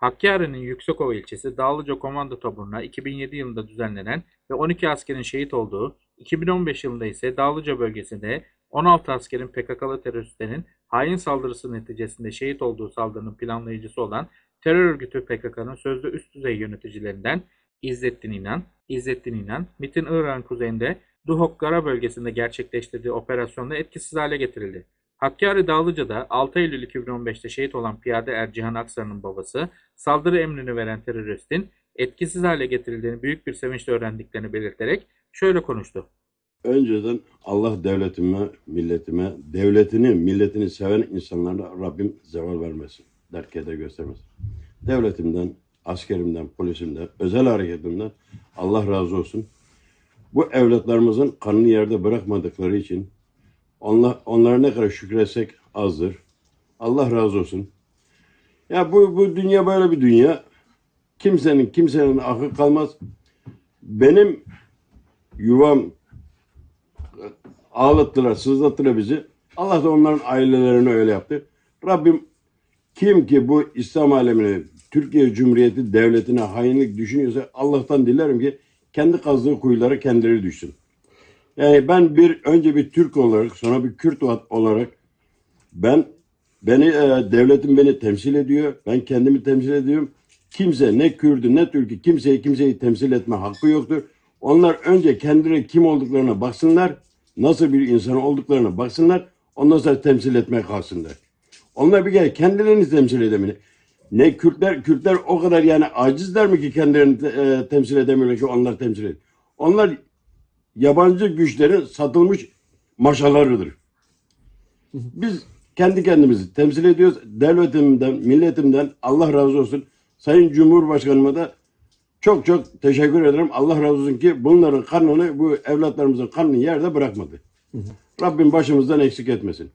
Hakkari'nin Yüksekova ilçesi Dağlıca Komando Taburu'na 2007 yılında düzenlenen ve 12 askerin şehit olduğu, 2015 yılında ise Dağlıca bölgesinde 16 askerin PKK'lı teröristlerin hain saldırısı neticesinde şehit olduğu saldırının planlayıcısı olan terör örgütü PKK'nın sözde üst düzey yöneticilerinden İzzettin İnan, İzzettin İnan, MİT'in Irak'ın kuzeyinde Duhok-Gara bölgesinde gerçekleştirdiği operasyonda etkisiz hale getirildi. Hakkari Dağlıca'da 6 Eylül 2015'te şehit olan piyade Ercihan Aksar'ın babası saldırı emrini veren teröristin etkisiz hale getirildiğini büyük bir sevinçle öğrendiklerini belirterek şöyle konuştu. Önceden Allah devletime, milletime, devletini, milletini seven insanlara Rabbim zeval vermesin. Dert keder göstermesin. Devletimden, askerimden, polisimden, özel hareketimden Allah razı olsun. Bu evlatlarımızın kanını yerde bırakmadıkları için onlar, onlara ne kadar şükretsek azdır. Allah razı olsun. Ya bu, bu dünya böyle bir dünya. Kimsenin kimsenin aklı kalmaz. Benim yuvam, ağlattılar, sızlattılar bizi. Allah da onların ailelerini öyle yaptı. Rabbim kim ki bu İslam alemine, Türkiye Cumhuriyeti devletine hainlik düşünüyorsa Allah'tan dilerim ki kendi kazdığı kuyulara kendileri düşsün. Yani ben bir önce bir Türk olarak sonra bir Kürt olarak ben beni e, devletim beni temsil ediyor. Ben kendimi temsil ediyorum. Kimse ne Kürdü ne Türk'ü kimseyi kimseyi temsil etme hakkı yoktur. Onlar önce kendileri kim olduklarına baksınlar. Nasıl bir insan olduklarına baksınlar. Ondan sonra temsil etmeye kalksınlar. Onlar bir kere kendilerini temsil edemiyor. Ne Kürtler, Kürtler o kadar yani acizler mi ki kendilerini e, temsil edemiyorlar ki onlar temsil ediyor. Onlar yabancı güçlerin satılmış maşalarıdır. Biz kendi kendimizi temsil ediyoruz. Devletimden, milletimden Allah razı olsun. Sayın Cumhurbaşkanıma da çok çok teşekkür ederim. Allah razı olsun ki bunların kanını, bu evlatlarımızın kanını yerde bırakmadı. Rabbim başımızdan eksik etmesin.